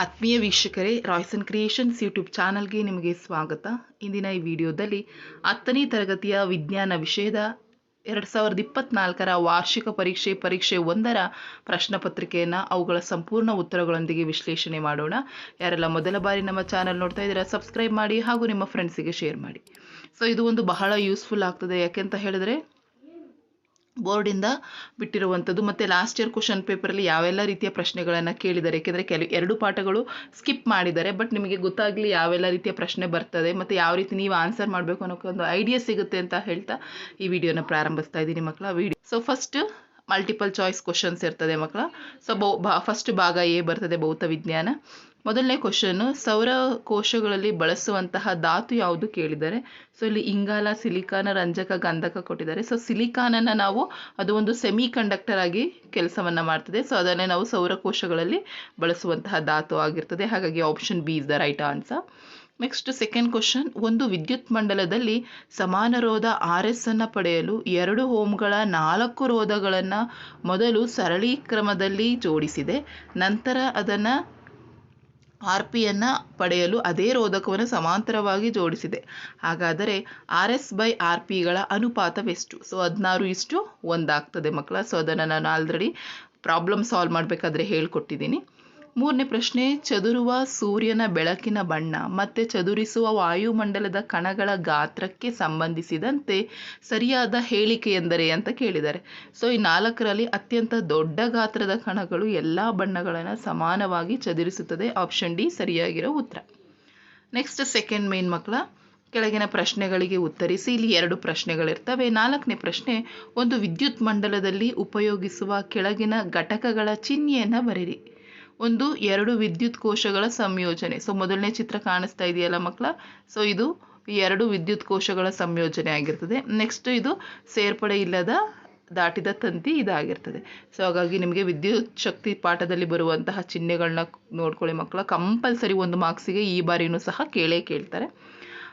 ಆತ್ಮೀಯ ವೀಕ್ಷಕರೇ Royson creations YouTube ಚಾನಲ್ಗೆ ನಿಮಗೆ ಸ್ವಾಗತ. ಇಂದಿನ ಈ ವಿಡಿಯೋದಲ್ಲಿ ಹತ್ತನೇ ತರಗತಿಯ ವಿಜ್ಞಾನ ವಿಷಯದ ಎರಡು ಸಾವಿರದ ಇಪ್ಪತ್ನಾಲ್ಕರ ವಾರ್ಷಿಕ ಪರೀಕ್ಷೆ ಪರೀಕ್ಷೆ ಒಂದರ ಪ್ರಶ್ನೆ ಪತ್ರಿಕೆಯನ್ನು ಅವುಗಳ ಸಂಪೂರ್ಣ ಉತ್ತರಗಳೊಂದಿಗೆ ವಿಶ್ಲೇಷಣೆ ಮಾಡೋಣ. ಯಾರೆಲ್ಲ ಮೊದಲ ಬಾರಿ ನಮ್ಮ ಚಾನಲ್ ನೋಡ್ತಾ ಇದ್ದೀರಾ ಸಬ್ಸ್ಕ್ರೈಬ್ ಮಾಡಿ ಹಾಗೂ ನಿಮ್ಮ ಫ್ರೆಂಡ್ಸಿಗೆ ಶೇರ್ ಮಾಡಿ. ಸೊ ಇದು ಒಂದು ಬಹಳ ಯೂಸ್ಫುಲ್ ಆಗ್ತದೆ. ಯಾಕೆಂತ ಹೇಳಿದ್ರೆ ಬೋರ್ಡಿಂದ ಬಿಟ್ಟಿರುವಂಥದ್ದು ಮತ್ತು ಲಾಸ್ಟ್ ಇಯರ್ ಕ್ವಶನ್ ಪೇಪರಲ್ಲಿ ಯಾವೆಲ್ಲ ರೀತಿಯ ಪ್ರಶ್ನೆಗಳನ್ನು ಕೇಳಿದ್ದಾರೆ? ಏಕೆಂದರೆ ಕೆಲವು ಎರಡು ಪಾಠಗಳು ಸ್ಕಿಪ್ ಮಾಡಿದ್ದಾರೆ ಬಟ್ ನಿಮಗೆ ಗೊತ್ತಾಗಲಿ ಯಾವೆಲ್ಲ ರೀತಿಯ ಪ್ರಶ್ನೆ ಬರ್ತದೆ, ಮತ್ತು ಯಾವ ರೀತಿ ನೀವು ಆನ್ಸರ್ ಮಾಡಬೇಕು ಅನ್ನೋಕ್ಕೆ ಒಂದು ಐಡಿಯಾ ಸಿಗುತ್ತೆ ಅಂತ ಹೇಳ್ತಾ ಈ ವಿಡಿಯೋನ ಪ್ರಾರಂಭಿಸ್ತಾ ಇದ್ದೀನಿ ಮಕ್ಕಳ. Video so first multiple choice questions ಇರ್ತದೆ ಮಕ್ಕಳ. ಸೊ ಫಸ್ಟ್ ಭಾಗ ಎ ಬರ್ತದೆ ಭೌತ ವಿಜ್ಞಾನ ಮೊದಲನೇ ಕ್ವಶನ್ನು ಸೌರ ಕೋಶಗಳಲ್ಲಿ ಬಳಸುವಂತಹ ಧಾತು ಯಾವುದು ಕೇಳಿದ್ದಾರೆ ಸೊ ಇಲ್ಲಿ ಇಂಗಾಲ, ಸಿಲಿಕಾನ, ರಂಜಕ, ಗಂಧಕ ಕೊಟ್ಟಿದ್ದಾರೆ. ಸೊ ಸಿಲಿಕಾನನ್ನು ನಾವು ಅದು ಒಂದು ಸೆಮಿ ಕಂಡಕ್ಟರ್ ಆಗಿ ಕೆಲಸವನ್ನು ಮಾಡ್ತದೆ. ಸೊ ಅದನ್ನೇ ನಾವು ಸೌರ ಕೋಶಗಳಲ್ಲಿ ಬಳಸುವಂತಹ ಧಾತು ಆಗಿರ್ತದೆ. ಹಾಗಾಗಿ option B is the right answer next second question ಒಂದು ವಿದ್ಯುತ್ ಮಂಡಲದಲ್ಲಿ ಸಮಾನ ರೋಧ ಆರ್ ಎಸ್ ಅನ್ನು ಪಡೆಯಲು ಎರಡು ಹೋಮ್ಗಳ ನಾಲ್ಕು ರೋಧಗಳನ್ನು ಮೊದಲು ಸರಳೀಕ್ರಮದಲ್ಲಿ ಜೋಡಿಸಿದೆ. ನಂತರ ಅದನ್ನು ಆರ್ ಪಿಯನ್ನು ಪಡೆಯಲು ಅದೇ ರೋಧಕವನ್ನು ಸಮಾಂತರವಾಗಿ ಜೋಡಿಸಿದೆ. ಹಾಗಾದರೆ ಆರ್ ಎಸ್ ಬೈ ಆರ್ ಪಿಗಳ ಅನುಪಾತವೆಷ್ಟು? ಸೊ, ಹದಿನಾರು ಇಷ್ಟು ಒಂದಾಗ್ತದೆ ಮಕ್ಕಳ. ಸೊ, ಅದನ್ನು ನಾನು ಆಲ್ರೆಡಿ ಪ್ರಾಬ್ಲಮ್ ಸಾಲ್ವ್ ಮಾಡಬೇಕಾದ್ರೆ ಹೇಳ್ಕೊಟ್ಟಿದ್ದೀನಿ. ಮೂರನೇ ಪ್ರಶ್ನೆ, ಚದುರುವ ಸೂರ್ಯನ ಬೆಳಕಿನ ಬಣ್ಣ ಮತ್ತು ಚದುರಿಸುವ ವಾಯುಮಂಡಲದ ಕಣಗಳ ಗಾತ್ರಕ್ಕೆ ಸಂಬಂಧಿಸಿದಂತೆ ಸರಿಯಾದ ಹೇಳಿಕೆ ಎಂದರೆ ಅಂತ ಕೇಳಿದ್ದಾರೆ. ಸೊ ಈ ನಾಲ್ಕರಲ್ಲಿ ಅತ್ಯಂತ ದೊಡ್ಡ ಗಾತ್ರದ ಕಣಗಳು ಎಲ್ಲ ಬಣ್ಣಗಳನ್ನು ಸಮಾನವಾಗಿ ಚದುರಿಸುತ್ತದೆ. ಆಪ್ಷನ್ ಡಿ ಸರಿಯಾಗಿರೋ ಉತ್ತರ. ನೆಕ್ಸ್ಟ್ ಸೆಕೆಂಡ್ ಮೇನ್ ಮಕ್ಕಳ ಕೆಳಗಿನ ಪ್ರಶ್ನೆಗಳಿಗೆ ಉತ್ತರಿಸಿ. ಇಲ್ಲಿ ಎರಡು ಪ್ರಶ್ನೆಗಳಿರ್ತವೆ. ನಾಲ್ಕನೇ ಪ್ರಶ್ನೆ, ಒಂದು ವಿದ್ಯುತ್ ಮಂಡಲದಲ್ಲಿ ಉಪಯೋಗಿಸುವ ಕೆಳಗಿನ ಘಟಕಗಳ ಚಿಹ್ನೆಯನ್ನು ಬರೀರಿ ಒಂದು ಎರಡು ವಿದ್ಯುತ್ ಕೋಶಗಳ ಸಂಯೋಜನೆ. ಸೊ ಮೊದಲನೇ ಚಿತ್ರ ಕಾಣಿಸ್ತಾ ಇದೆಯಲ್ಲ ಮಕ್ಕಳ? ಸೊ ಇದು ಎರಡು ವಿದ್ಯುತ್ ಕೋಶಗಳ ಸಂಯೋಜನೆ ಆಗಿರ್ತದೆ. ನೆಕ್ಸ್ಟ್ ಇದು ಸೇರ್ಪಡೆ ಇಲ್ಲದ ದಾಟಿದ ತಂತಿ ಇದಾಗಿರ್ತದೆ. ಸೊ ಹಾಗಾಗಿ ನಿಮಗೆ ವಿದ್ಯುತ್ ಶಕ್ತಿ ಪಾಠದಲ್ಲಿ ಬರುವಂತಹ ಚಿಹ್ನೆಗಳನ್ನ ನೋಡ್ಕೊಳ್ಳಿ ಮಕ್ಕಳ. ಕಂಪಲ್ಸರಿ ಒಂದು ಮಾರ್ಕ್ಸಿಗೆ ಈ ಬಾರಿಯೂ ಸಹ ಕೇಳೇ ಕೇಳ್ತಾರೆ.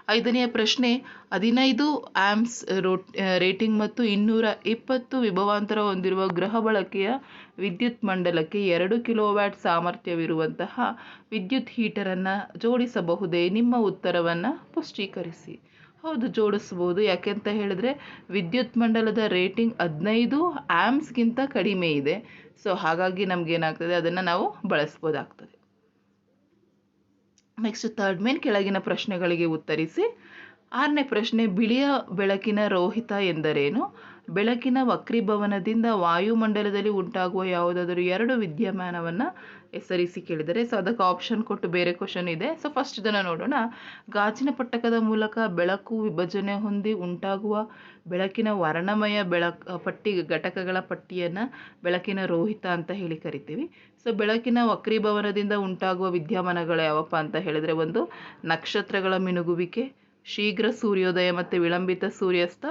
ಐದನೆಯ ಪ್ರಶ್ನೆ, ಹದಿನೈದು ಆ್ಯಮ್ಸ್ ರೋಟ್ ರೇಟಿಂಗ್ ಮತ್ತು ಇನ್ನೂರ ಇಪ್ಪತ್ತು ವಿಭವಾಂತರ ಹೊಂದಿರುವ ಗೃಹ ಬಳಕೆಯ ವಿದ್ಯುತ್ ಮಂಡಲಕ್ಕೆ ಎರಡು ಕಿಲೋವ್ಯಾಟ್ ಸಾಮರ್ಥ್ಯವಿರುವಂತಹ ವಿದ್ಯುತ್ ಹೀಟರನ್ನು ಜೋಡಿಸಬಹುದೇ? ನಿಮ್ಮ ಉತ್ತರವನ್ನು ಪುಷ್ಟೀಕರಿಸಿ ಹೌದು ಜೋಡಿಸ್ಬೋದು ಯಾಕೆಂತ ಹೇಳಿದ್ರೆ, ವಿದ್ಯುತ್ ಮಂಡಲದ ರೇಟಿಂಗ್ ಹದಿನೈದು ಆ್ಯಮ್ಸ್ಗಿಂತ ಕಡಿಮೆ ಇದೆ. ಸೊ, ಹಾಗಾಗಿ ನಮಗೇನಾಗ್ತದೆ, ಅದನ್ನು ನಾವು ಬಳಸ್ಬೋದಾಗ್ತದೆ. ನೆಕ್ಸ್ಟ್ ಥರ್ಡ್ ಮೇನ್ ಕೆಳಗಿನ ಪ್ರಶ್ನೆಗಳಿಗೆ ಉತ್ತರಿಸಿ ಆರನೇ ಪ್ರಶ್ನೆ ಬಿಳಿಯ ಬೆಳಕಿನ ರೋಹಿತ ಎಂದರೇನು? ಬೆಳಕಿನ ವಕ್ರೀಭವನದಿಂದ ವಾಯುಮಂಡಲದಲ್ಲಿ ಉಂಟಾಗುವ ಯಾವುದಾದರೂ ಎರಡು ವಿದ್ಯಮಾನವನ್ನು ಹೆಸರಿಸಿ ಕೇಳಿದರೆ ಸೊ ಅದಕ್ಕೆ ಆಪ್ಷನ್ ಕೊಟ್ಟು ಬೇರೆ ಕ್ವಶನ್ ಇದೆ. ಸೊ ಫಸ್ಟ್ ಇದನ್ನು ನೋಡೋಣ. ಗಾಜಿನ ಪಟ್ಟಕದ ಮೂಲಕ ಬೆಳಕು ವಿಭಜನೆ ಹೊಂದಿ ಉಂಟಾಗುವ ಬೆಳಕಿನ ವರ್ಣಮಯ ಬೆಳಕ್ ಪಟ್ಟಿ, ಘಟಕಗಳ ಪಟ್ಟಿಯನ್ನು ಬೆಳಕಿನ ರೋಹಿತ ಅಂತ ಹೇಳಿ ಕರಿತೀವಿ. ಸೊ ಬೆಳಕಿನ ವಕ್ರೀಭವನದಿಂದ ಉಂಟಾಗುವ ವಿದ್ಯಮಾನಗಳು ಯಾವಪ್ಪ ಅಂತ ಹೇಳಿದರೆ ಒಂದು ನಕ್ಷತ್ರಗಳ ಮಿನುಗುವಿಕೆ ಶೀಘ್ರ ಸೂರ್ಯೋದಯ ಮತ್ತು ವಿಳಂಬಿತ ಸೂರ್ಯಾಸ್ತ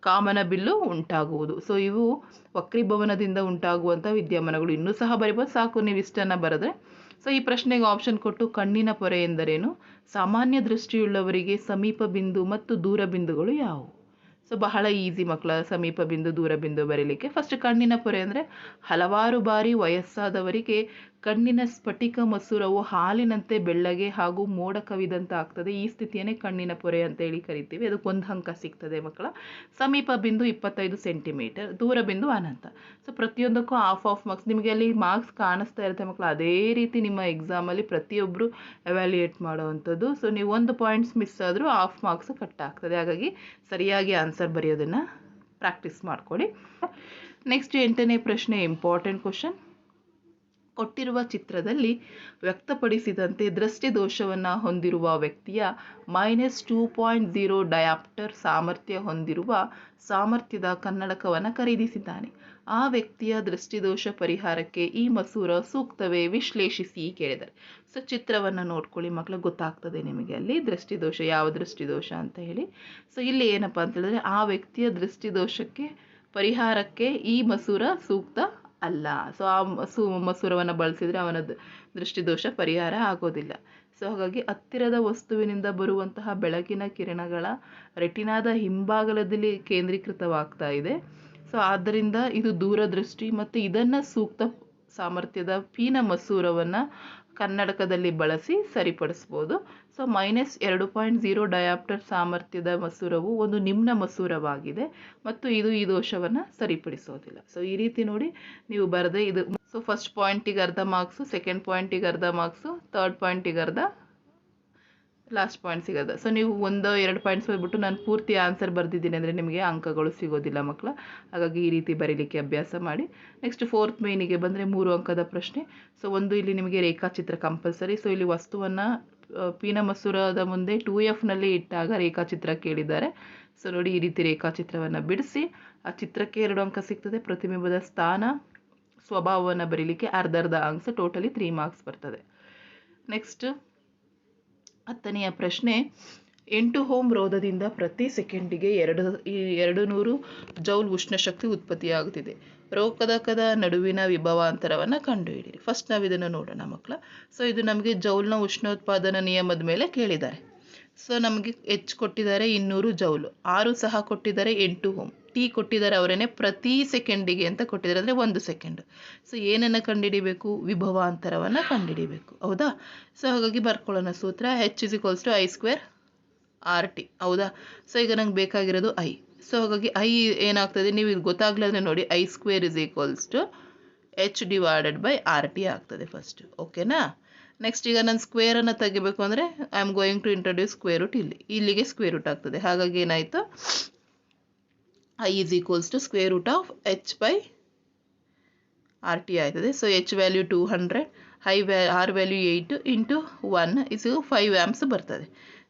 ಕಾಮನ ಬಿಲ್ಲು ಉಂಟಾಗುವುದು. ಸೊ ಇವು ವಕ್ರೀಭವನದಿಂದ ಉಂಟಾಗುವಂಥ ವಿದ್ಯಮಾನಗಳು. ಇನ್ನೂ ಸಹ ಬರಿಬೋದು, ಸಾಕು, ನೀವು ಇಷ್ಟನ್ನು ಬರೆದ್ರೆ. ಸೊ ಈ ಪ್ರಶ್ನೆಗೆ ಆಪ್ಷನ್ ಕೊಟ್ಟು ಕಣ್ಣಿನ ಪೊರೆ ಎಂದರೇನು? ಸಾಮಾನ್ಯ ದೃಷ್ಟಿಯುಳ್ಳವರಿಗೆ ಸಮೀಪ ಬಿಂದು ಮತ್ತು ದೂರ ಬಿಂದುಗಳು ಯಾವುವು? ಸೊ ಬಹಳ ಈಸಿ ಮಕ್ಕಳ, ಸಮೀಪ ಬಿಂದು, ದೂರ ಬಿಂದು ಬರೀಲಿಕ್ಕೆ. ಫಸ್ಟ್ ಕಣ್ಣಿನ ಪೊರೆ ಅಂದರೆ ಹಲವಾರು ಬಾರಿ ವಯಸ್ಸಾದವರಿಗೆ ಕಣ್ಣಿನ ಸ್ಫಟಿಕ ಮಸೂರವು ಹಾಲಿನಂತೆ ಬೆಳ್ಳಗೆ ಹಾಗೂ ಮೋಡ ಕವಿದಂತ ಆಗ್ತದೆ. ಈ ಸ್ಥಿತಿಯನ್ನೇ ಕಣ್ಣಿನ ಪೊರೆ ಅಂತ ಹೇಳಿ ಕರಿತೀವಿ. ಅದಕ್ಕೆ ಒಂದು ಅಂಕ ಸಿಗ್ತದೆ ಮಕ್ಕಳ. ಸಮೀಪ ಬಿಂದು ಇಪ್ಪತ್ತೈದು ಸೆಂಟಿಮೀಟರ್, ದೂರ ಬಿಂದು ಅನಂತ. ಸೊ ಪ್ರತಿಯೊಂದಕ್ಕೂ ಆಫ್ ಆಫ್ ಮಾರ್ಕ್ಸ್ ನಿಮಗೆ ಅಲ್ಲಿ ಮಾರ್ಕ್ಸ್ ಕಾಣಿಸ್ತಾ ಇರುತ್ತೆ ಮಕ್ಕಳು. ಅದೇ ರೀತಿ ನಿಮ್ಮ ಎಕ್ಸಾಮಲ್ಲಿ ಪ್ರತಿಯೊಬ್ಬರು ಎವ್ಯಾಲ್ಯೂಯೇಟ್ ಮಾಡುವಂಥದ್ದು. ಸೊ ನೀವು ಒಂದು ಪಾಯಿಂಟ್ಸ್ ಮಿಸ್ ಆದರೂ ಆಫ್ ಮಾರ್ಕ್ಸ್ ಕಟ್ ಆಗ್ತದೆ. ಹಾಗಾಗಿ ಸರಿಯಾಗಿ ಆನ್ಸರ್ ಬರೆಯೋದನ್ನು ಪ್ರಾಕ್ಟೀಸ್ ಮಾಡ್ಕೊಳ್ಳಿ. ನೆಕ್ಸ್ಟ್ ಎಂಟನೇ ಪ್ರಶ್ನೆ ಇಂಪಾರ್ಟೆಂಟ್ ಕ್ವಶನ್ ಕೊಟ್ಟಿರುವ ಚಿತ್ರದಲ್ಲಿ ವ್ಯಕ್ತಪಡಿಸಿದಂತೆ ದೃಷ್ಟಿದೋಷವನ್ನು ಹೊಂದಿರುವ ವ್ಯಕ್ತಿಯ minus two point zero dioptre ಸಾಮರ್ಥ್ಯ ಹೊಂದಿರುವ ಸಾಮರ್ಥ್ಯದ ಕನ್ನಡಕವನ್ನು ಖರೀದಿಸಿದ್ದಾನೆ. ಆ ವ್ಯಕ್ತಿಯ ದೃಷ್ಟಿದೋಷ ಪರಿಹಾರಕ್ಕೆ ಈ ಮಸೂರ ಸೂಕ್ತವೇ ವಿಶ್ಲೇಷಿಸಿ ಕೇಳಿದ್ದಾರೆ. ಸೊ, ಚಿತ್ರವನ್ನು ನೋಡ್ಕೊಳ್ಳಿ ಮಕ್ಕಳು ಗೊತ್ತಾಗ್ತದೆ ನಿಮಗೆ ಅಲ್ಲಿ ದೃಷ್ಟಿದೋಷ, ಯಾವ ದೃಷ್ಟಿದೋಷ ಅಂತ ಹೇಳಿ. ಸೊ, ಇಲ್ಲಿ ಏನಪ್ಪ ಅಂತ ಹೇಳಿದ್ರೆ ಆ ವ್ಯಕ್ತಿಯ ದೃಷ್ಟಿದೋಷಕ್ಕೆ, ಪರಿಹಾರಕ್ಕೆ ಈ ಮಸೂರ ಸೂಕ್ತ ಅಲ್ಲ. ಸೊ ಆ ಮಸು ಮಸೂರವನ್ನು ಬಳಸಿದರೆ ಅವನ ದೃಷ್ಟಿದೋಷ ಪರಿಹಾರ ಆಗೋದಿಲ್ಲ. ಸೊ ಹಾಗಾಗಿ ಹತ್ತಿರದ ವಸ್ತುವಿನಿಂದ ಬರುವಂತಹ ಬೆಳಕಿನ ಕಿರಣಗಳ ರೆಟಿನಾದ ಹಿಂಭಾಗದಲ್ಲಿ ಕೇಂದ್ರೀಕೃತವಾಗ್ತಾ ಇದೆ. ಸೊ ಆದ್ದರಿಂದ ಇದು ದೂರದೃಷ್ಟಿ ಮತ್ತು ಇದನ್ನು ಸೂಕ್ತ ಸಾಮರ್ಥ್ಯದ ಪೀನ ಮಸೂರವನ್ನು ಕನ್ನಡಕದಲ್ಲಿ ಬಳಸಿ ಸರಿಪಡಿಸ್ಬೋದು. ಸೊ ಮೈನಸ್ ಎರಡು ಪಾಯಿಂಟ್ ಝೀರೋ ಡಯಾಪ್ಟರ್ ಸಾಮರ್ಥ್ಯದ ಮಸೂರವು ಒಂದು ನಿಮ್ನ ಮಸೂರವಾಗಿದೆ ಮತ್ತು ಇದು ಈ ದೋಷವನ್ನು ಸರಿಪಡಿಸೋದಿಲ್ಲ. ಸೊ ಈ ರೀತಿ ನೋಡಿ ನೀವು ಬರದೆ ಇದು. ಸೊ ಫಸ್ಟ್ ಪಾಯಿಂಟಿಗೆ ಅರ್ಧ ಮಾರ್ಕ್ಸು ಸೆಕೆಂಡ್ ಪಾಯಿಂಟಿಗೆ ಅರ್ಧ ಮಾರ್ಕ್ಸು ಥರ್ಡ್ ಪಾಯಿಂಟಿಗೆ ಅರ್ಧ ಲಾಸ್ಟ್ ಪಾಯಿಂಟ್ ಸಿಗೋದು. ಸೊ ನೀವು ಒಂದು, ಎರಡು ಪಾಯಿಂಟ್ಸ್ ಹೋಗ್ಬಿಟ್ಟು ನಾನು ಪೂರ್ತಿ ಆನ್ಸರ್ ಬರೆದಿದ್ದೀನಿ ಅಂದರೆ ನಿಮಗೆ ಅಂಕಗಳು ಸಿಗೋದಿಲ್ಲ ಮಕ್ಕಳ ಹಾಗಾಗಿ ಈ ರೀತಿ ಬರೀಲಿಕ್ಕೆ ಅಭ್ಯಾಸ ಮಾಡಿ. ನೆಕ್ಸ್ಟ್ ಫೋರ್ತ್ ಮೇನಿಗೆ ಬಂದರೆ ಮೂರು ಅಂಕದ ಪ್ರಶ್ನೆ. ಸೊ ಒಂದು ಇಲ್ಲಿ ನಿಮಗೆ ರೇಖಾಚಿತ್ರ ಕಂಪಲ್ಸರಿ ಸೊ ಇಲ್ಲಿ ವಸ್ತುವನ್ನು ಪೀನ ಮಸೂರದ ಮುಂದೆ ಟೂ ಎಫ್ನಲ್ಲಿ ಇಟ್ಟಾಗ ರೇಖಾಚಿತ್ರ ಕೇಳಿದ್ದಾರೆ. ಸೊ ನೋಡಿ ಈ ರೀತಿ ರೇಖಾಚಿತ್ರವನ್ನು ಬಿಡಿಸಿ. ಆ ಚಿತ್ರಕ್ಕೆ ಎರಡು ಅಂಕ ಸಿಗ್ತದೆ. ಪ್ರತಿಬಿಂಬದ ಸ್ಥಾನ, ಸ್ವಭಾವವನ್ನು ಬರೀಲಿಕ್ಕೆ ಅರ್ಧ ಅರ್ಧ ಅಂಕ ಟೋಟಲಿ ತ್ರೀ ಮಾರ್ಕ್ಸ್ ಬರ್ತದೆ. ನೆಕ್ಸ್ಟ್ ಹತ್ತನೆಯ ಪ್ರಶ್ನೆ, ಎಂಟು ಹೋಮ್ ರೋಧದಿಂದ ಪ್ರತಿ ಸೆಕೆಂಡಿಗೆ ಎರಡು ಎರಡು ನೂರು ಜೌಲ್ ಉಷ್ಣಶಕ್ತಿ ಉತ್ಪತ್ತಿಯಾಗುತ್ತಿದೆ. ರೋಕದಕದ ನಡುವಿನ ವಿಭವಾಂತರವನ್ನು ಕಂಡುಹಿಡಿಯಿರಿ. ಫಸ್ಟ್ ನಾವು ಇದನ್ನು ನೋಡೋಣ ಮಕ್ಕಳ. ಸೊ ಇದು ನಮಗೆ ಜೌಲ್ನ ಉಷ್ಣೋತ್ಪಾದನಾ ನಿಯಮದ ಮೇಲೆ ಕೇಳಿದ್ದಾರೆ. ಸೊ ನಮಗೆ ಹೆಚ್ಚು ಕೊಟ್ಟಿದ್ದಾರೆ ಇನ್ನೂರು ಜೌಲು. ಆರು ಸಹ ಕೊಟ್ಟಿದ್ದಾರೆ ಎಂಟು ಹೋಮ್ ಟಿ ಕೊಟ್ಟಿದ್ದಾರೆ ಅವರೇನೆ, ಪ್ರತಿ ಸೆಕೆಂಡಿಗೆ ಅಂತ ಕೊಟ್ಟಿದ್ದಾರೆ. ಅಂದರೆ ಒಂದು ಸೆಕೆಂಡ್. ಸೊ ಏನನ್ನು ಕಂಡುಹಿಡಿಬೇಕು ವಿಭವಾಂತರವನ್ನು ಕಂಡುಹಿಡಿಬೇಕು ಹೌದಾ? ಸೊ ಹಾಗಾಗಿ ಬರ್ಕೊಳ್ಳೋಣ ಸೂತ್ರ. H is equals to I square R T ಹೌದಾ? ಸೊ ಈಗ ನಂಗೆ ಬೇಕಾಗಿರೋದು ಐ ಸೊ ಹಾಗಾಗಿ ಐ ಏನಾಗ್ತದೆ? ನೀವು ಇದು ಗೊತ್ತಾಗ್ಲಾದ್ರೆ ನೋಡಿ I square is equals to H divided by R T ಆಗ್ತದೆ ಫಸ್ಟ್ ಓಕೆನಾ ನೆಕ್ಸ್ಟ್ ಈಗ ನಾನು ಸ್ಕ್ವೇರನ್ನು ತೆಗಿಬೇಕು ಅಂದರೆ I am going to introduce square root ಇಲ್ಲಿ. ಇಲ್ಲಿಗೆ ಸ್ಕ್ವೇರ್ ರೂಟ್ ಆಗ್ತದೆ. ಹಾಗಾಗಿ ಏನಾಯಿತು? I is equals to square root of H by R T ಆಯ್ತದೆ. So H value two hundred high ವ್ಯಾ R value eight into one is five amps ಬರ್ತದೆ.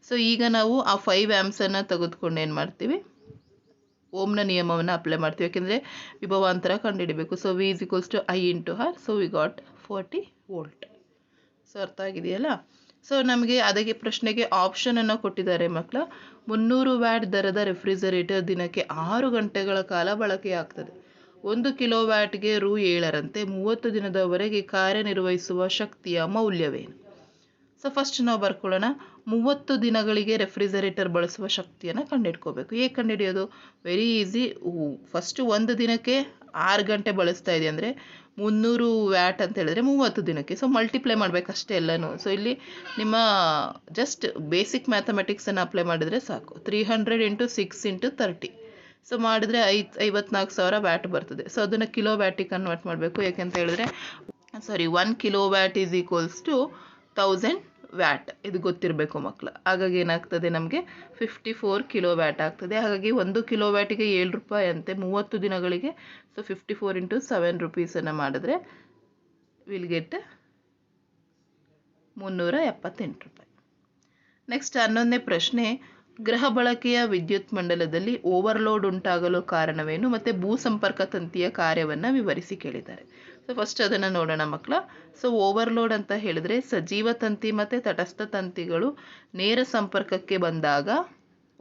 So ಈಗ ನಾವು ಆ ಫೈವ್ ಆ್ಯಮ್ಸನ್ನು ತೆಗೆದುಕೊಂಡು ಏನು ಮಾಡ್ತೀವಿ? ಓಮ್ನ ನಿಯಮವನ್ನು ಅಪ್ಲೈ ಮಾಡ್ತೀವಿ. ಯಾಕೆಂದರೆ ವಿಭವಾಂತರ ಕಂಡುಹಿಡಬೇಕು. So V is equals to I into R so V got forty volt so ಅರ್ಥ ಆಗಿದೆಯಲ್ಲ? ಸೊ ನಮಗೆ ಅದಕ್ಕೆ ಪ್ರಶ್ನೆಗೆ ಆಪ್ಷನನ್ನು ಕೊಟ್ಟಿದ್ದಾರೆ ಮಕ್ಕಳ. ಮುನ್ನೂರು ವ್ಯಾಟ್ ದರದ ರೆಫ್ರಿಜರೇಟರ್ ದಿನಕ್ಕೆ ಆರು ಗಂಟೆಗಳ ಕಾಲ ಬಳಕೆಯಾಗ್ತದೆ. ಒಂದು ಕಿಲೋ ವ್ಯಾಟ್ಗೆ ರು ಏಳರಂತೆ ಮೂವತ್ತು ದಿನದವರೆಗೆ ಕಾರ್ಯನಿರ್ವಹಿಸುವ ಶಕ್ತಿಯ ಮೌಲ್ಯವೇನು? ಸೊ ಫಸ್ಟ್ ನಾವು ಬರ್ಕೊಳ್ಳೋಣ. ಮೂವತ್ತು ದಿನಗಳಿಗೆ ರೆಫ್ರಿಜರೇಟರ್ ಬಳಸುವ ಶಕ್ತಿಯನ್ನು ಕಂಡುಹಿಡ್ಕೋಬೇಕು ಹೇಗೆ ಕಂಡುಹಿಡಿಯೋದು ವೆರಿ ಈಸಿ ಫಸ್ಟ್ ಒಂದು ದಿನಕ್ಕೆ ಆರು ಗಂಟೆ ಬಳಸ್ತಾ ಇದೆ ಅಂದರೆ ಮುನ್ನೂರು ವ್ಯಾಟ್ ಅಂತ ಹೇಳಿದ್ರೆ ಮೂವತ್ತು ದಿನಕ್ಕೆ. ಸೊ ಮಲ್ಟಿಪ್ಲೈ ಮಾಡಬೇಕಷ್ಟೇ ಎಲ್ಲನೂ. ಸೊ ಇಲ್ಲಿ ನಿಮ್ಮ ಜಸ್ಟ್ ಬೇಸಿಕ್ ಮ್ಯಾಥಮೆಟಿಕ್ಸನ್ನು ಅಪ್ಲೈ ಮಾಡಿದರೆ ಸಾಕು. Three hundred into six into thirty so ಮಾಡಿದರೆ ಐ ಐವತ್ನಾಲ್ಕು ಸಾವಿರ ವ್ಯಾಟ್ ಬರ್ತದೆ. ಸೊ ಅದನ್ನು ಕಿಲೋ ವ್ಯಾಟಿಗೆ ಕನ್ವರ್ಟ್ ಮಾಡಬೇಕು. ಯಾಕೆಂತ ಹೇಳಿದ್ರೆ sorry one kilo watt is equals to thousand watt ಇದು ಗೊತ್ತಿರಬೇಕು ಮಕ್ಕಳು ಹಾಗಾಗಿ ಏನಾಗ್ತದೆ ನಮಗೆ ಫಿಫ್ಟಿ ಫೋರ್ ಕಿಲೋ ವ್ಯಾಟ್ ಆಗ್ತದೆ. ಹಾಗಾಗಿ ಒಂದು ಕಿಲೋ ವ್ಯಾಟಿಗೆ ಏಳು ರೂಪಾಯಿ ಅಂತೆ. ಮೂವತ್ತು ದಿನಗಳಿಗೆ so fifty four into seven ರುಪೀಸನ್ನು ಮಾಡಿದ್ರೆ ವಿಲ್ ಗೆಟ್ ಮುನ್ನೂರ ಎಪ್ಪತ್ತೆಂಟು ರೂಪಾಯಿ. ನೆಕ್ಸ್ಟ್ ಹನ್ನೊಂದನೇ ಪ್ರಶ್ನೆ, ಗೃಹ ಬಳಕೆಯ ವಿದ್ಯುತ್ ಮಂಡಲದಲ್ಲಿ ಓವರ್ಲೋಡ್ ಉಂಟಾಗಲು ಕಾರಣವೇನು? ಮತ್ತು ಭೂ ಸಂಪರ್ಕ ತಂತಿಯ ಕಾರ್ಯವನ್ನು ವಿವರಿಸಿ ಕೇಳಿದ್ದಾರೆ. ಸೊ ಫಸ್ಟ್ ಅದನ್ನು ನೋಡೋಣ ಮಕ್ಕಳ. ಸೊ ಓವರ್ಲೋಡ್ ಅಂತ ಹೇಳಿದ್ರೆ ಸಜೀವ ತಂತಿ ಮತ್ತು ತಟಸ್ಥ ತಂತಿಗಳು ನೇರ ಸಂಪರ್ಕಕ್ಕೆ ಬಂದಾಗ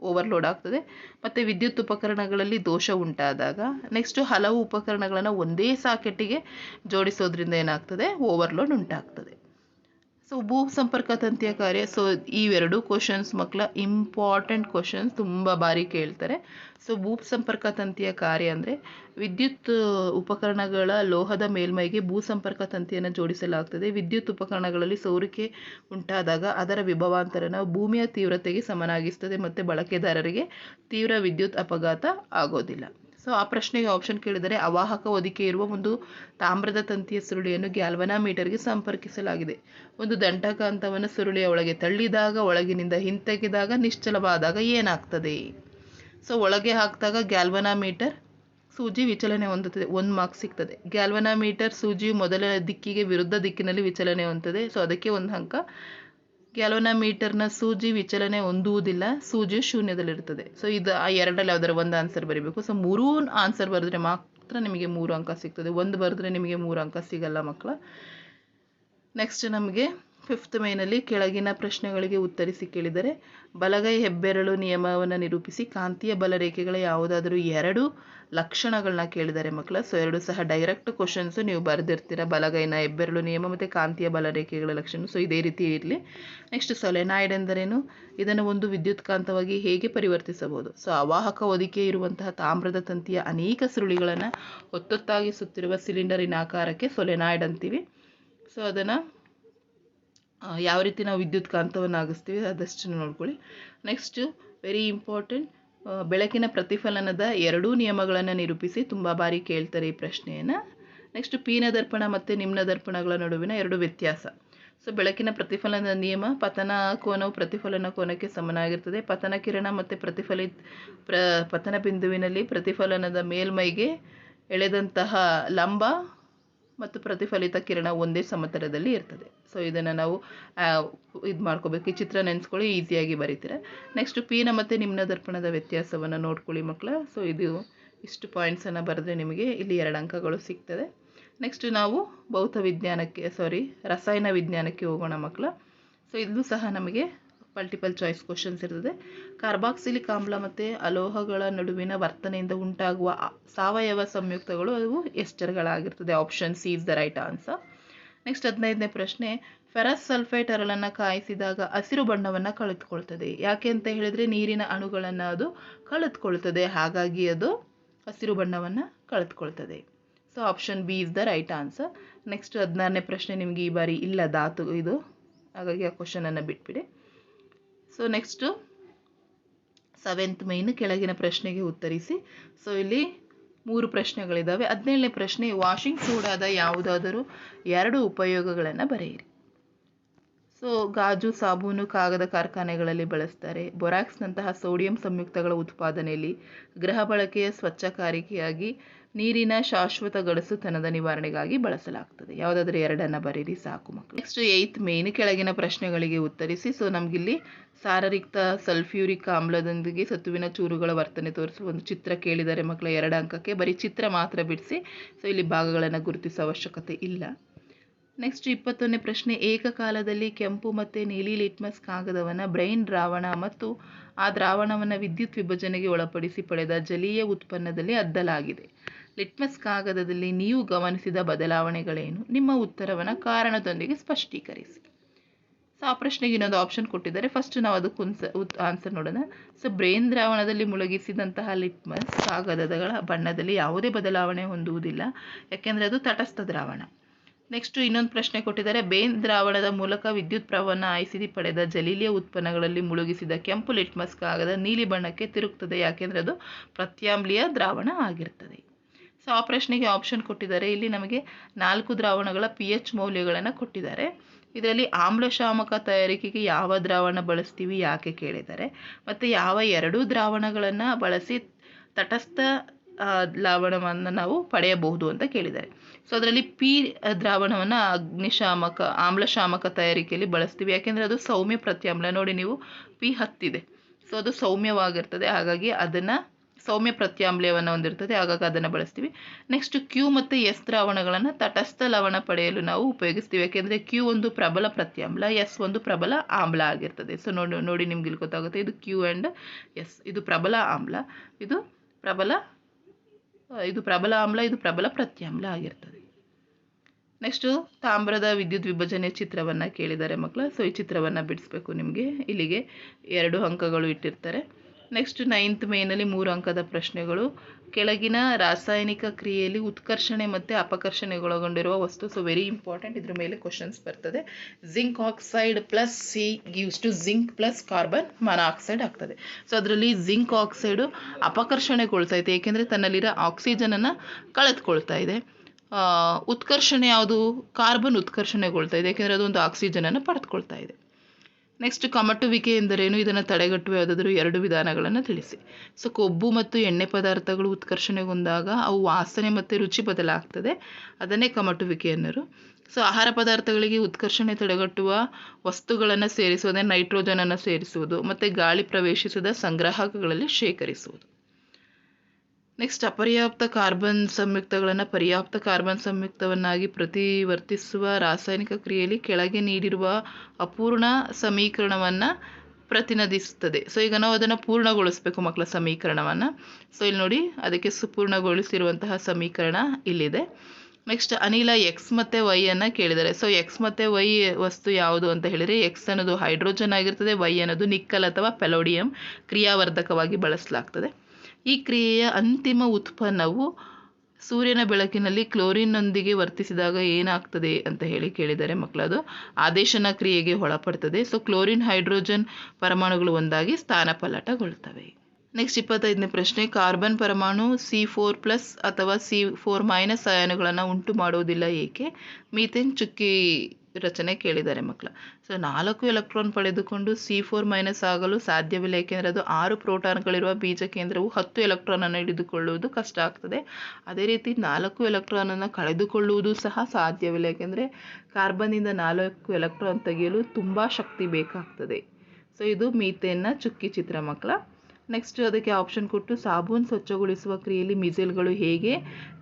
ಓವರ್ಲೋಡ್ ಆಗ್ತದೆ. ಮತ್ತು ವಿದ್ಯುತ್ ಉಪಕರಣಗಳಲ್ಲಿ ದೋಷ ಉಂಟಾದಾಗ ನೆಕ್ಸ್ಟು ಹಲವು ಉಪಕರಣಗಳನ್ನು ಒಂದೇ ಸಾಕೆಟ್ಟಿಗೆ ಜೋಡಿಸೋದ್ರಿಂದ ಏನಾಗ್ತದೆ? ಓವರ್ಲೋಡ್ ಉಂಟಾಗ್ತದೆ. ಸೊ ಭೂ ಸಂಪರ್ಕ ತಂತಿಯ ಕಾರ್ಯ ಸೊ ಇವೆರಡು ಕ್ವಶನ್ಸ್ ಮಕ್ಕಳ ಇಂಪಾರ್ಟೆಂಟ್ ಕ್ವಶನ್ಸ್ ತುಂಬ ಬಾರಿ ಕೇಳ್ತಾರೆ. ಸೊ ಭೂ ಸಂಪರ್ಕ ತಂತಿಯ ಕಾರ್ಯ ಅಂದರೆ ವಿದ್ಯುತ್ ಉಪಕರಣಗಳ ಲೋಹದ ಮೇಲ್ಮೈಗೆ ಭೂ ಸಂಪರ್ಕ ತಂತಿಯನ್ನು ಜೋಡಿಸಲಾಗ್ತದೆ. ವಿದ್ಯುತ್ ಉಪಕರಣಗಳಲ್ಲಿ ಸೋರಿಕೆ ಉಂಟಾದಾಗ ಅದರ ವಿಭವಾಂತರನ ಭೂಮಿಯ ತೀವ್ರತೆಗೆ ಸಮನಾಗಿಸ್ತದೆ ಮತ್ತು ಬಳಕೆದಾರರಿಗೆ ತೀವ್ರ ವಿದ್ಯುತ್ ಅಪಘಾತ ಆಗೋದಿಲ್ಲ. ಸೊ ಆ ಪ್ರಶ್ನೆಗೆ ಆಪ್ಷನ್ ಕೇಳಿದರೆ ಅವಾಹಕ ಹೊದಿಕೆ ಇರುವ ಒಂದು ತಾಮ್ರದ ತಂತಿಯ ಸುರುಳಿಯನ್ನು ಗ್ಯಾಲ್ವನಾಮೀಟರ್ಗೆ ಸಂಪರ್ಕಿಸಲಾಗಿದೆ. ಒಂದು ದಂಡಕಾಂತವನ್ನು ಸುರುಳಿಯ ಒಳಗೆ ತಳ್ಳಿದಾಗ, ಒಳಗಿನಿಂದ ಹಿಂತೆಗೆದಾಗ, ನಿಶ್ಚಲವಾದಾಗ ಏನಾಗ್ತದೆ? ಸೊ ಒಳಗೆ ಹಾಕಿದಾಗ ಗ್ಯಾಲ್ವನಾಮೀಟರ್ ಸೂಜಿ ವಿಚಲನೆ ಹೊಂದುತ್ತದೆ, ಒಂದು ಮಾರ್ಕ್ಸ್ ಸಿಗ್ತದೆ. ಗ್ಯಾಲ್ವನಾಮೀಟರ್ ಸೂಜಿಯು ಮೊದಲ ದಿಕ್ಕಿಗೆ ವಿರುದ್ಧ ದಿಕ್ಕಿನಲ್ಲಿ ವಿಚಲನೆ ಹೊಂದುತ್ತದೆ ಸೊ ಅದಕ್ಕೆ ಒಂದು ಅಂಕ ಗ್ಯಾಲೋನಮೀಟರ್ನ ಸೂಜಿ ವಿಚಲನೆ ಹೊಂದುವುದಿಲ್ಲ ಸೂಜಿ ಶೂನ್ಯದಲ್ಲಿರ್ತದೆ ಸೊ ಇದು ಆ ಎರಡರಲ್ಲಿ ಯಾವ್ದಾರ ಒಂದು ಆನ್ಸರ್ ಬರೀಬೇಕು. ಸೊ ಮೂರೂ ಆನ್ಸರ್ ಬರೆದ್ರೆ ಮಾತ್ರ ನಿಮಗೆ ಮೂರು ಅಂಕ ಸಿಗ್ತದೆ. ಒಂದು ಬರೆದ್ರೆ ನಿಮಗೆ ಮೂರು ಅಂಕ ಸಿಗಲ್ಲ ಮಕ್ಕಳ. ನೆಕ್ಸ್ಟ್ ನಮಗೆ ಫಿಫ್ತ್ ಮೇನಲ್ಲಿ ಕೆಳಗಿನ ಪ್ರಶ್ನೆಗಳಿಗೆ ಉತ್ತರಿಸಿ ಕೇಳಿದರೆ, ಬಲಗೈ ಹೆಬ್ಬೆರಳು ನಿಯಮವನ್ನು ನಿರೂಪಿಸಿ ಕಾಂತೀಯ ಬಲರೇಖೆಗಳ ಯಾವುದಾದರೂ ಎರಡು ಲಕ್ಷಣಗಳನ್ನ ಕೇಳಿದರೆ ಮಕ್ಕಳ, ಸೊ ಎರಡು ಸಹ ಡೈರೆಕ್ಟ್ ಕ್ವಶನ್ಸು ನೀವು ಬರೆದಿರ್ತೀರ. ಬಲಗೈನ ಹೆಬ್ಬೆರಳು ನಿಯಮ ಮತ್ತು ಕಾಂತೀಯ ಬಲರೇಖೆಗಳ ಲಕ್ಷಣ, ಸೊ ಇದೇ ರೀತಿ ಇರಲಿ. ನೆಕ್ಸ್ಟ್ ಸೊಲೆನಾಯ್ಡ್ ಎಂದರೇನು? ಇದನ್ನು ಒಂದು ವಿದ್ಯುತ್ ಕಾಂತವಾಗಿ ಹೇಗೆ ಪರಿವರ್ತಿಸಬಹುದು? ಸೊ ಅವಾಹಕ ಹೊದಿಕೆ ಇರುವಂತಹ ತಾಮ್ರದ ತಂತಿಯ ಅನೇಕ ಸುರುಳಿಗಳನ್ನು ಒತ್ತೊತ್ತಾಗಿ ಸುತ್ತಿರುವ ಸಿಲಿಂಡರಿನ ಆಕಾರಕ್ಕೆ ಸೊಲೆನಾಯ್ಡ್ ಅಂತೀವಿ. ಸೊ ಅದನ್ನು ಯಾವ ರೀತಿ ನಾವು ವಿದ್ಯುತ್ ಕಾಂತವನ್ನು ಆಗಿಸ್ತೀವಿ ಅದಷ್ಟು ನೋಡ್ಕೊಳ್ಳಿ. ನೆಕ್ಸ್ಟು ವೆರಿ ಇಂಪಾರ್ಟೆಂಟ್ ಬೆಳಕಿನ ಪ್ರತಿಫಲನದ ಎರಡೂ ನಿಯಮಗಳನ್ನು ನಿರೂಪಿಸಿ ತುಂಬ ಬಾರಿ ಕೇಳ್ತಾರೆ ಈ ಪ್ರಶ್ನೆಯನ್ನು. ನೆಕ್ಸ್ಟ್ ಪೀನ ದರ್ಪಣ ಮತ್ತು ನಿಮ್ನ ದರ್ಪಣಗಳ ನಡುವಿನ ಎರಡು ವ್ಯತ್ಯಾಸ. ಸೊ ಬೆಳಕಿನ ಪ್ರತಿಫಲನದ ನಿಯಮ ಪತನ ಕೋನವು ಪ್ರತಿಫಲನ ಕೋನಕ್ಕೆ ಸಮನಾಗಿರ್ತದೆ. ಪತನ ಕಿರಣ ಮತ್ತು ಪ್ರತಿಫಲಿತ ಪ್ರ, ಪತನ ಬಿಂದುವಿನಲ್ಲಿ ಪ್ರತಿಫಲನದ ಮೇಲ್ಮೈಗೆ ಎಳೆದಂತಹ ಲಂಬ ಮತ್ತು ಪ್ರತಿಫಲಿತ ಕಿರಣ ಒಂದೇ ಸಮತಲದಲ್ಲಿ ಇರ್ತದೆ. ಸೊ ಇದನ್ನು ನಾವು ಇದು ಮಾಡ್ಕೋಬೇಕು. ಈ ಚಿತ್ರ ನೆನೆಸ್ಕೊಳ್ಳಿ, ಈಸಿಯಾಗಿ ಬರೀತೀರ. ನೆಕ್ಸ್ಟ್ ಪೀನ ಮತ್ತು ನಿಮ್ನ ದರ್ಪಣದ ವ್ಯತ್ಯಾಸವನ್ನು ನೋಡ್ಕೊಳ್ಳಿ ಮಕ್ಕಳ. ಸೊ ಇದು ಇಷ್ಟು ಪಾಯಿಂಟ್ಸನ್ನು ಬರೆದ್ರೆ ನಿಮಗೆ ಇಲ್ಲಿ ಎರಡು ಅಂಕಗಳು ಸಿಗ್ತದೆ. ನೆಕ್ಸ್ಟ್ ನಾವು ಭೌತ ವಿಜ್ಞಾನಕ್ಕೆ ಸಾರಿ ರಸಾಯನ ವಿಜ್ಞಾನಕ್ಕೆ ಹೋಗೋಣ ಮಕ್ಕಳ. ಸೊ ಇದು ಸಹ ನಮಗೆ ಮಲ್ಟಿಪಲ್ ಚಾಯ್ಸ್ ಕ್ವಶನ್ಸ್ ಇರ್ತದೆ. ಕಾರ್ಬಾಕ್ಸಿಲಿಕ್ ಆಮ್ಲ ಮತ್ತು ಅಲೋಹಗಳ ನಡುವಿನ ವರ್ತನೆಯಿಂದ ಉಂಟಾಗುವ ಸಾವಯವ ಸಂಯುಕ್ತಗಳು ಅವು ಎಸ್ಟರ್ಗಳಾಗಿರ್ತದೆ option C is the right answer next ಹದಿನೈದನೇ ಪ್ರಶ್ನೆ ಫೆರಸ್ ಸಲ್ಫೇಟ್ ಅರಳನ್ನು ಕಾಯಿಸಿದಾಗ ಹಸಿರು ಬಣ್ಣವನ್ನು ಕಳೆದುಕೊಳ್ತದೆ. ಯಾಕೆ ಅಂತ ಹೇಳಿದರೆ ನೀರಿನ ಅಣುಗಳನ್ನು ಅದು ಕಳೆದುಕೊಳ್ತದೆ. ಹಾಗಾಗಿ ಅದು ಹಸಿರು ಬಣ್ಣವನ್ನು ಕಳೆದುಕೊಳ್ತದೆ. So option B is the right answer next ಹದಿನಾರನೇ ಪ್ರಶ್ನೆ ನಿಮಗೆ ಈ ಬಾರಿ ಇಲ್ಲ ಧಾತು ಇದು. ಹಾಗಾಗಿ ಆ ಕ್ವಶನನ್ನು ಬಿಟ್ಬಿಡಿ. ಸೊ ನೆಕ್ಸ್ಟು ಸೆವೆಂತ್ ಮೈನ್ ಕೆಳಗಿನ ಪ್ರಶ್ನೆಗೆ ಉತ್ತರಿಸಿ. ಸೊ ಇಲ್ಲಿ ಮೂರು ಪ್ರಶ್ನೆಗಳಿದ್ದಾವೆ ಹದಿನೇಳನೇ ಪ್ರಶ್ನೆ ವಾಷಿಂಗ್ ಸೋಡಾದ ಯಾವುದಾದರೂ ಎರಡು ಉಪಯೋಗಗಳನ್ನು ಬರೆಯಿರಿ. ಸೊ ಗಾಜು, ಸಾಬೂನು, ಕಾಗದ ಕಾರ್ಖಾನೆಗಳಲ್ಲಿ ಬಳಸ್ತಾರೆ. ಬೊರಾಕ್ಸ್ನಂತಹ ಸೋಡಿಯಂ ಸಂಯುಕ್ತಗಳ ಉತ್ಪಾದನೆಯಲ್ಲಿ ಗೃಹ ಬಳಕೆಯ ಸ್ವಚ್ಛಕಾರಿಕೆಯಾಗಿ ನೀರಿನ ಶಾಶ್ವತ ಗಡಸುತನದ ನಿವಾರಣೆಗಾಗಿ ಬಳಸಲಾಗ್ತದೆ. ಯಾವುದಾದ್ರೂ ಎರಡನ್ನ ಬರೀರಿ, ಸಾಕು ಮಕ್ಕಳು ನೆಕ್ಸ್ಟ್ ಏಯ್ತ್ ಮೇನ್ ಕೆಳಗಿನ ಪ್ರಶ್ನೆಗಳಿಗೆ ಉತ್ತರಿಸಿ. ಸೊ ನಮಗಿಲ್ಲಿ ಸಾರರಿಕ್ತ ಸಲ್ಫ್ಯೂರಿಕ್ ಆಮ್ಲದೊಂದಿಗೆ ಸತ್ತುವಿನ ಚೂರುಗಳ ವರ್ತನೆ ತೋರಿಸುವ ಒಂದು ಚಿತ್ರ ಕೇಳಿದರೆ ಮಕ್ಕಳ ಎರಡು ಅಂಕಕ್ಕೆ ಬರೀ ಚಿತ್ರ ಮಾತ್ರ ಬಿಡಿಸಿ. ಸೊ ಇಲ್ಲಿ ಭಾಗಗಳನ್ನು ಗುರುತಿಸೋ ಅವಶ್ಯಕತೆ ಇಲ್ಲ. ನೆಕ್ಸ್ಟ್ ಇಪ್ಪತ್ತೊಂದನೇ ಪ್ರಶ್ನೆ. ಏಕಕಾಲದಲ್ಲಿ ಕೆಂಪು ಮತ್ತು ನೀಲಿ ಲಿಟ್ಮಸ್ ಕಾಗದವನ್ನು ಬ್ರೈನ್ ದ್ರಾವಣ ಮತ್ತು ಆ ದ್ರಾವಣವನ್ನು ವಿದ್ಯುತ್ ವಿಭಜನೆಗೆ ಒಳಪಡಿಸಿ ಪಡೆದ ಜಲೀಯ ಉತ್ಪನ್ನದಲ್ಲಿ ಅದ್ದಲಾಗಿದೆ. ಲಿಟ್ಮಸ್ ಕಾಗದದಲ್ಲಿ ನೀವು ಗಮನಿಸಿದ ಬದಲಾವಣೆಗಳೇನು? ನಿಮ್ಮ ಉತ್ತರವನ್ನು ಕಾರಣದೊಂದಿಗೆ ಸ್ಪಷ್ಟೀಕರಿಸಿ. ಸೊ ಆ ಪ್ರಶ್ನೆಗೆ ಇನ್ನೊಂದು ಆಪ್ಷನ್ ಕೊಟ್ಟಿದ್ದಾರೆ. ಫಸ್ಟ್ ನಾವು ಅದಕ್ಕೆ ಉತ್ ಆನ್ಸರ್ ನೋಡೋಣ. ಸೊ ಬ್ರೇನ್ ದ್ರಾವಣದಲ್ಲಿ ಮುಳುಗಿಸಿದಂತಹ ಲಿಟ್ಮಸ್ ಕಾಗದಗಳ ಬಣ್ಣದಲ್ಲಿ ಯಾವುದೇ ಬದಲಾವಣೆ ಹೊಂದುವುದಿಲ್ಲ. ಯಾಕೆಂದರೆ ಅದು ತಟಸ್ಥ ದ್ರಾವಣ. ನೆಕ್ಸ್ಟು ಇನ್ನೊಂದು ಪ್ರಶ್ನೆ ಕೊಟ್ಟಿದ್ದಾರೆ. ಬೇನ್ ದ್ರಾವಣದ ಮೂಲಕ ವಿದ್ಯುತ್ ಪ್ರವಾಹವನ್ನು ಆಯಿಸಿ ಪಡೆದ ಜಲೀಲಿಯ ಉತ್ಪನ್ನಗಳಲ್ಲಿ ಮುಳುಗಿಸಿದ ಕೆಂಪು ಲಿಟ್ಮಸ್ ಕಾಗದ ನೀಲಿ ಬಣ್ಣಕ್ಕೆ ತಿರುಗ್ತದೆ. ಯಾಕೆಂದರೆ ಅದು ಪ್ರತ್ಯಾಮ್ಲೀಯ ದ್ರಾವಣ ಆಗಿರ್ತದೆ ಸೊ ಆ ಪ್ರಶ್ನೆಗೆ ಆಪ್ಷನ್ ಕೊಟ್ಟಿದ್ದಾರೆ. ಇಲ್ಲಿ ನಮಗೆ ನಾಲ್ಕು ದ್ರಾವಣಗಳ ಪಿ ಎಚ್ ಮೌಲ್ಯಗಳನ್ನು ಕೊಟ್ಟಿದ್ದಾರೆ. ಇದರಲ್ಲಿ ಆಮ್ಲಶಾಮಕ ತಯಾರಿಕೆಗೆ ಯಾವ ದ್ರಾವಣ ಬಳಸ್ತೀವಿ ಯಾಕೆ ಕೇಳಿದ್ದಾರೆ. ಮತ್ತು ಯಾವ ಎರಡೂ ದ್ರಾವಣಗಳನ್ನು ಬಳಸಿ ತಟಸ್ಥ ದ್ರಾವಣವನ್ನು ನಾವು ಪಡೆಯಬಹುದು ಅಂತ ಕೇಳಿದ್ದಾರೆ. ಸೊ ಅದರಲ್ಲಿ ಪಿ ದ್ರಾವಣವನ್ನು ಅಗ್ನಿಶಾಮಕ, ಆಮ್ಲಶಾಮಕ ತಯಾರಿಕೆಯಲ್ಲಿ ಬಳಸ್ತೀವಿ. ಯಾಕೆಂದರೆ ಅದು ಸೌಮ್ಯ ಪ್ರತ್ಯಾಮ್ಲ. ನೋಡಿ ನೀವು ಪಿ ಹತ್ತಿದೆ. ಸೊ ಅದು ಸೌಮ್ಯವಾಗಿರ್ತದೆ. ಹಾಗಾಗಿ ಅದನ್ನು ಸೌಮ್ಯ ಪ್ರತ್ಯಾಮ್ಲಯವನ್ನು ಹೊಂದಿರ್ತದೆ, ಹಾಗಾಗಿ ಅದನ್ನು ಬಳಸ್ತೀವಿ. ನೆಕ್ಸ್ಟ್ ಕ್ಯೂ ಮತ್ತು ಎಸ್ ದ್ರಾವಣಗಳನ್ನು ತಟಸ್ಥ ಲವಣ ಪಡೆಯಲು ನಾವು ಉಪಯೋಗಿಸ್ತೀವಿ. ಯಾಕೆಂದರೆ ಕ್ಯೂ ಒಂದು ಪ್ರಬಲ ಪ್ರತ್ಯಾಮ್ಲ ಎಸ್ ಒಂದು ಪ್ರಬಲ ಆಮ್ಲ ಆಗಿರ್ತದೆ. ಸೊ ನೋಡಿ ನೋಡಿ ನಿಮ್ಗೆ ಇಲ್ಲಿ ಗೊತ್ತಾಗುತ್ತೆ. ಇದು ಕ್ಯೂ ಆ್ಯಂಡ್ ಎಸ್ ಇದು ಪ್ರಬಲ ಆಮ್ಲ, ಇದು ಪ್ರಬಲ ಇದು ಪ್ರಬಲ ಆಮ್ಲ, ಇದು ಪ್ರಬಲ ಪ್ರತ್ಯಾಮ್ಲ ಆಗಿರ್ತದೆ. ನೆಕ್ಸ್ಟು ತಾಮ್ರದ ವಿದ್ಯುತ್ ವಿಭಜನೆ ಚಿತ್ರವನ್ನು ಕೇಳಿದ್ದಾರೆ ಮಕ್ಕಳು. ಸೊ ಈ ಚಿತ್ರವನ್ನು ಬಿಡಿಸ್ಬೇಕು ನಿಮಗೆ. ಇಲ್ಲಿಗೆ ಎರಡು ಅಂಕಗಳು ಇಟ್ಟಿರ್ತಾರೆ. ನೆಕ್ಸ್ಟ್ ನೈನ್ತ್ ಮೇನಲ್ಲಿ ಮೂರು ಅಂಕದ ಪ್ರಶ್ನೆಗಳು. ಕೆಳಗಿನ ರಾಸಾಯನಿಕ ಕ್ರಿಯೆಯಲ್ಲಿ ಉತ್ಕರ್ಷಣೆ ಮತ್ತು ಅಪಕರ್ಷಣೆಗೊಳಗೊಂಡಿರುವ ವಸ್ತು. ಸೊ ವೆರಿ ಇಂಪಾರ್ಟೆಂಟ್ ಇದ್ರ ಮೇಲೆ ಕ್ವಶನ್ಸ್ ಬರ್ತದೆ. Zinc oxide plus C gives to zinc plus carbon monoxide ಆಗ್ತದೆ. ಸೊ ಅದರಲ್ಲಿ ಜಿಂಕ್ ಆಕ್ಸೈಡು ಅಪಕರ್ಷಣೆಗೊಳ್ತಾ ಇದೆ ಏಕೆಂದರೆ ತನ್ನಲ್ಲಿರೋ ಆಕ್ಸಿಜನನ್ನು ಕಳೆದುಕೊಳ್ತಾ ಇದೆ. ಉತ್ಕರ್ಷಣೆ ಯಾವುದು? ಕಾರ್ಬನ್ ಉತ್ಕರ್ಷಣೆಗೊಳ್ತಾ ಇದೆ ಏಕೆಂದರೆ ಅದೊಂದು ಆಕ್ಸಿಜನನ್ನು ಪಡೆದುಕೊಳ್ತಾ ಇದೆ. ನೆಕ್ಸ್ಟ್ ಕಮಟುವಿಕೆ ಎಂದರೇನು? ಇದನ್ನು ತಡೆಗಟ್ಟುವ ಯಾವುದಾದ್ರೂ ಎರಡು ವಿಧಾನಗಳನ್ನು ತಿಳಿಸಿ. ಸೊ, ಕೊಬ್ಬು ಮತ್ತು ಎಣ್ಣೆ ಪದಾರ್ಥಗಳು ಉತ್ಕರ್ಷಣೆಗೊಂಡಾಗ ಅವು ವಾಸನೆ ಮತ್ತು ರುಚಿ ಬದಲಾಗ್ತದೆ. ಅದನ್ನೇ ಕಮಟುವಿಕೆ ಅನ್ನೋರು ಸೊ, ಆಹಾರ ಪದಾರ್ಥಗಳಿಗೆ ಉತ್ಕರ್ಷಣೆ ತಡೆಗಟ್ಟುವ ವಸ್ತುಗಳನ್ನು ಸೇರಿಸುವುದೇ ನೈಟ್ರೋಜನನ್ನು ಸೇರಿಸುವುದು, ಮತ್ತು ಗಾಳಿ ಪ್ರವೇಶಿಸದ ಸಂಗ್ರಾಹಕಗಳಲ್ಲಿ ಶೇಖರಿಸುವುದು. ನೆಕ್ಸ್ಟ್ ಅಪರ್ಯಾಪ್ತ ಕಾರ್ಬನ್ ಸಂಯುಕ್ತಗಳನ್ನು ಪರ್ಯಾಪ್ತ ಕಾರ್ಬನ್ ಸಂಯುಕ್ತವನ್ನಾಗಿ ಪ್ರತಿವರ್ತಿಸುವ ರಾಸಾಯನಿಕ ಕ್ರಿಯೆಯಲ್ಲಿ ಕೆಳಗೆ ನೀಡಿರುವ ಅಪೂರ್ಣ ಸಮೀಕರಣವನ್ನು ಪ್ರತಿನಿಧಿಸುತ್ತದೆ. ಸೊ ಈಗ ನಾವು ಅದನ್ನು ಪೂರ್ಣಗೊಳಿಸಬೇಕು ಮಕ್ಕಳ ಸಮೀಕರಣವನ್ನು. ಸೊ ಇಲ್ಲಿ ನೋಡಿ, ಅದಕ್ಕೆ ಸುಪೂರ್ಣಗೊಳಿಸಿರುವಂತಹ ಸಮೀಕರಣ ಇಲ್ಲಿದೆ. ನೆಕ್ಸ್ಟ್ ಅನಿಲ ಎಕ್ಸ್ ಮತ್ತು ವೈ ಅನ್ನು ಕೇಳಿದ್ದಾರೆ ಸೊ ಎಕ್ಸ್ ಮತ್ತು ವೈ ವಸ್ತು ಯಾವುದು ಅಂತ ಹೇಳಿದರೆ ಎಕ್ಸ್ ಅನ್ನೋದು ಹೈಡ್ರೋಜನ್ ಆಗಿರ್ತದೆ ವೈ ಅನ್ನೋದು ನಿಕ್ಕಲ್ ಅಥವಾ ಪೆಲೋಡಿಯಂ ಕ್ರಿಯಾವರ್ಧಕವಾಗಿ ಬಳಸಲಾಗ್ತದೆ. ಈ ಕ್ರಿಯೆಯ ಅಂತಿಮ ಉತ್ಪನ್ನವು ಸೂರ್ಯನ ಬೆಳಕಿನಲ್ಲಿ ಕ್ಲೋರಿನ್ನೊಂದಿಗೆ ವರ್ತಿಸಿದಾಗ ಏನಾಗ್ತದೆ ಅಂತ ಹೇಳಿ ಕೇಳಿದರೆ ಮಕ್ಕಳು. ಅದು ಆದೇಶನ ಕ್ರಿಯೆಗೆ ಒಳಪಡ್ತದೆ. ಸೊ ಕ್ಲೋರಿನ್, ಹೈಡ್ರೋಜನ್ ಪರಮಾಣುಗಳು ಒಂದಾಗಿ ಸ್ಥಾನಪಲ್ಲಟಗೊಳ್ತವೆ. ನೆಕ್ಸ್ಟ್ ಇಪ್ಪತ್ತೈದನೇ ಪ್ರಶ್ನೆ. ಕಾರ್ಬನ್ ಪರಮಾಣು ಸಿ ಫೋರ್ ಪ್ಲಸ್ ಅಥವಾ ಸಿ ಫೋರ್ ಮೈನಸ್ ಅಯಾನುಗಳನ್ನು ಉಂಟು ಮಾಡುವುದಿಲ್ಲ ಏಕೆ? ಮೀಥೇನ್ ಚುಕ್ಕಿ ರಚನೆ ಕೇಳಿದ್ದಾರೆ ಮಕ್ಕಳ. ಸೊ ನಾಲ್ಕು ಎಲೆಕ್ಟ್ರಾನ್ ಪಡೆದುಕೊಂಡು ಸಿ ಫೋರ್ ಮೈನಸ್ ಆಗಲು ಸಾಧ್ಯವಿಲ್ಲ, ಏಕೆಂದರೆ ಅದು ಆರು ಪ್ರೋಟಾನ್ಗಳಿರುವ ಬೀಜ ಕೇಂದ್ರವು ಹತ್ತು ಎಲೆಕ್ಟ್ರಾನನ್ನು ಹಿಡಿದುಕೊಳ್ಳುವುದು ಕಷ್ಟ ಆಗ್ತದೆ. ಅದೇ ರೀತಿ ನಾಲ್ಕು ಎಲೆಕ್ಟ್ರಾನನ್ನು ಕಳೆದುಕೊಳ್ಳುವುದು ಸಹ ಸಾಧ್ಯವಿಲ್ಲ, ಏಕೆಂದರೆ ಕಾರ್ಬನ್ನಿಂದ ನಾಲ್ಕು ಎಲೆಕ್ಟ್ರಾನ್ ತೆಗೆಯಲು ತುಂಬ ಶಕ್ತಿ ಬೇಕಾಗ್ತದೆ. ಸೊ ಇದು ಮೀಥೇನ್ನ ಚುಕ್ಕಿ ಚಿತ್ರ ಮಕ್ಕಳ. ನೆಕ್ಸ್ಟ್ ಅದಕ್ಕೆ ಆಪ್ಷನ್ ಕೊಟ್ಟು ಸಾಬೂನು ಸ್ವಚ್ಛಗೊಳಿಸುವ ಕ್ರಿಯೆಯಲ್ಲಿ ಮಿಸೈಲ್ಗಳು ಹೇಗೆ